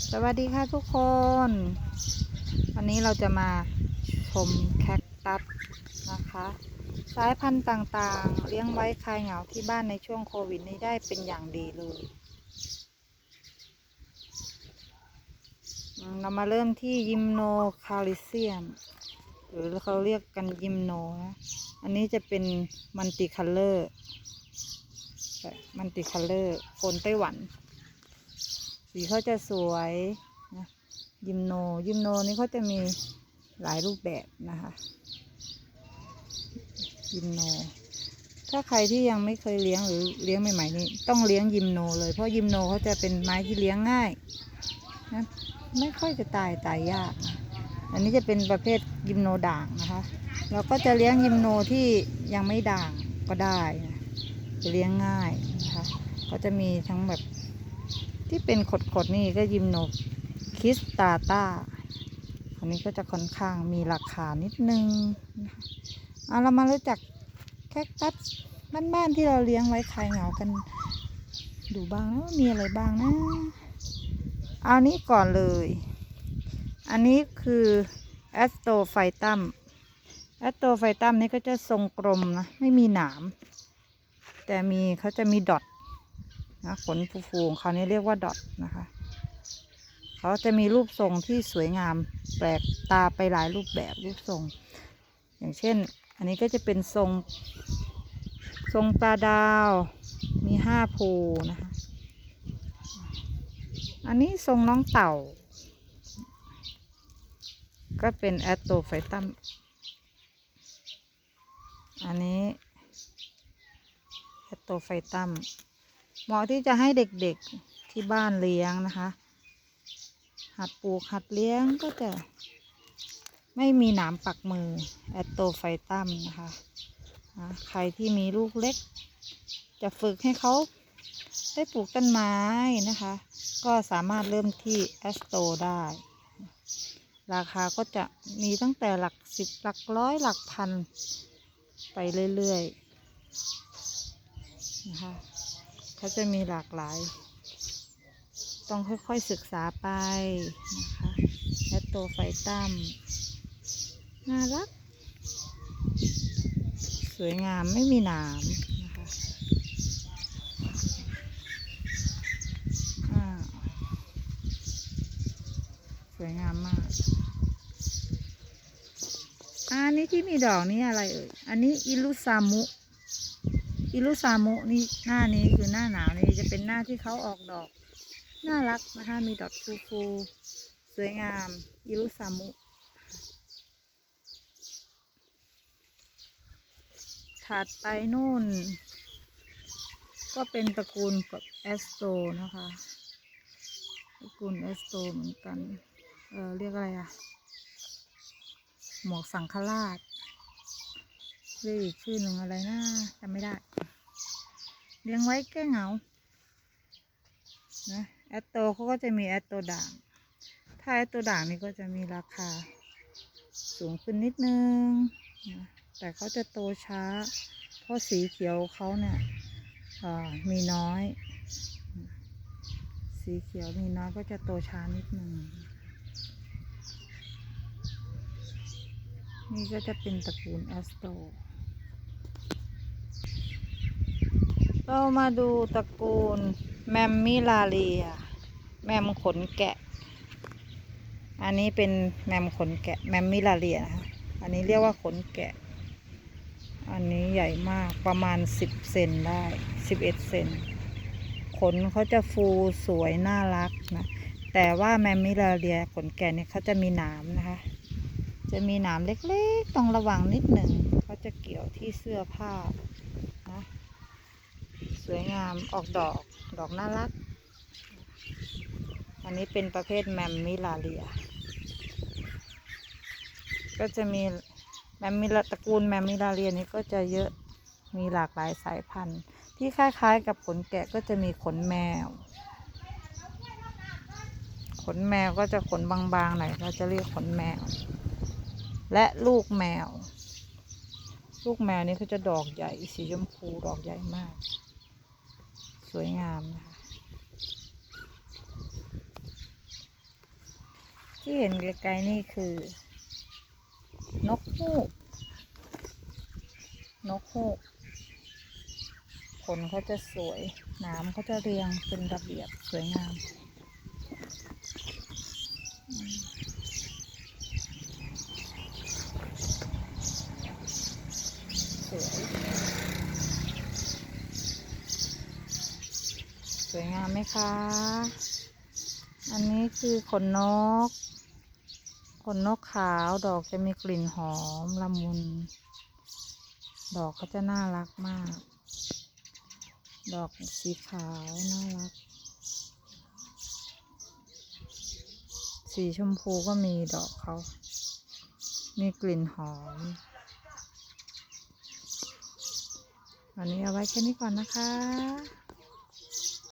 สวัสดีค่ะทุกคน วันนี้เราจะมาชมแคคตัสนะคะ สายพันธุ์ต่างๆ เลี้ยงไว้คลายเหงาที่บ้านในช่วงโควิดนี้ได้เป็นอย่างดีเลยอืมเรามาเริ่มที่ยิมโนคาลิเซียม หรือเขาเรียกกันยิมโนนะ อันนี้จะเป็นมันติคัลเลอร์ มันติคัลเลอร์โคนไต้หวัน สีเขาจะสวยนะยิมโนยิมโนนี่เขาจะมีหลายรูปแบบนะคะยิมโน ถ้าใครที่ยังไม่เคยเลี้ยงหรือเลี้ยงใหม่ๆนี่ต้องเลี้ยงยิมโนเลยเพราะยิมโนเขาจะเป็นไม้ที่เลี้ยงง่ายนะไม่ค่อยจะตายตายยากนะอันนี้จะเป็นประเภทยิมโนด่างนะคะ เราก็จะเลี้ยงยิมโนที่ยังไม่ด่างก็ได้นะจะเลี้ยงง่ายนะคะ ก็จะมีทั้งแบบ ที่เป็นขดๆนี่ก็ยิมโนคิสตาตาอันนี้ก็จะค่อนข้างมีราคานิดนึงเอาเรามารู้จักแคคตัสบ้านๆที่เราเลี้ยงไว้คลายเหงากัน ดูบ้างนะว่ามีอะไรบ้างนะ เอานี้ก่อนเลย อันนี้คือแอสโตไฟตัมแอสโตไฟตัมนี่ก็จะทรงกลมนะ ไม่มีหนาม แต่มีเขาจะมีดอท นะขนฟูๆของเขานี่เรียกว่าดอทนะคะเขาจะมีรูปทรงที่สวยงามแปลกตาไปหลายรูปแบบรูปทรง อย่างเช่น อันนี้ก็จะเป็นทรง ทรงปลาดาว มีห้าภูนะคะ อันนี้ทรงน้องเต่า ก็เป็นแอตโตไฟตัมอันนี้แอตโตไฟตัม เหมาะที่จะให้เด็กๆที่บ้านเลี้ยงนะคะ หัดปลูกหัดเลี้ยงก็จะ ไม่มีหนามปักมือแอตโตไฟตัมนะคะนะใครที่มีลูกเล็ก จะฝึกให้เขาได้ปลูกต้นไม้นะคะ ก็สามารถเริ่มที่แอสโตได้ ราคาก็จะมีตั้งแต่หลักสิบหลักร้อยหลักพัน ไปเรื่อย ๆ นะคะ เขาจะมีหลากหลาย ต้องค่อยๆศึกษาไปนะคะและโตไฟตั้มน่ารัก สวยงามไม่มีหนามนะคะสวยงามมากอะอันนี้ที่มีดอกนี่อะไรเอ่ย อันนี้อิลุซามุ อิรุซามุนี่หน้านี้คือหน้าหนาวนี่จะเป็นหน้าที่เขาออกดอก น่ารักนะคะมีดอกฟูฟูๆสวยงามอิรุซามุถัดไปนู่น ก็เป็นตระกูลกับแอสโตนะคะตระกูลแอสโตเหมือนกัน เออเรียกอะไรอะหมวกสังฆราช เรียกอีกชื่อหนึ่งอะไรนะจำไม่ได้ เลี้ยงไว้แก้เหงา นะแอตโตเขาก็จะมีแอตโตด่าง ถ้าแอตโตด่างนี่ก็จะมีราคา สูงขึ้นนิดนึงนะแต่เขาจะโตช้า เพราะสีเขียวเขาเนี่ยมีน้อย สีเขียวมีน้อยก็จะโตช้านิดนึง นี่ก็จะเป็นตระกูลแอสโต เรามาดูตระกูลแมมมิลาเรีย แมมขนแกะ อันนี้เป็นแมมขนแกะ แมมมิลาเรียนะคะ อันนี้เรียกว่าขนแกะ อันนี้ใหญ่มากประมาณสิบเซนได้สิบเอ็ดเซน ขนเขาจะฟูสวยน่ารักนะ แต่ว่าแมมมิลาเรียขนแกะเนี่ยเขาจะมีหนามนะคะ จะมีหนามเล็กๆ ต้องระวังนิดหนึ่ง เขาจะเกี่ยวที่เสื้อผ้า สวยงามออกดอกดอกน่ารัก อันนี้เป็นประเภทแมมมิลาเรีย ก็จะมีแมมมิลาตระกูลแมมมิลาเรียนี้ก็จะเยอะมีหลากหลายสายพันธุ์ ที่คล้ายๆกับขนแกะก็จะมีขนแมว ขนแมวก็จะขนบางๆหน่อยเราจะเรียกขนแมว และลูกแมว ลูกแมวนี่เขาจะดอกใหญ่สีชมพูดอกใหญ่มาก สวยงามนะคะที่เห็นไกลๆนี่คือ นกฮูก นกฮูกขนเขาจะสวยนามเขาจะเรียงเป็นระเบียบสวยงามอืมสวย สวยงามไหมคะ อันนี้คือขนนก ขนนกขาวดอกจะมีกลิ่นหอมละมุน ดอกเขาจะน่ารักมาก ดอกสีขาวน่ารัก สีชมพูก็มีดอกเขา มีกลิ่นหอมวันนี้เอาไว้แค่นี้ก่อนนะคะ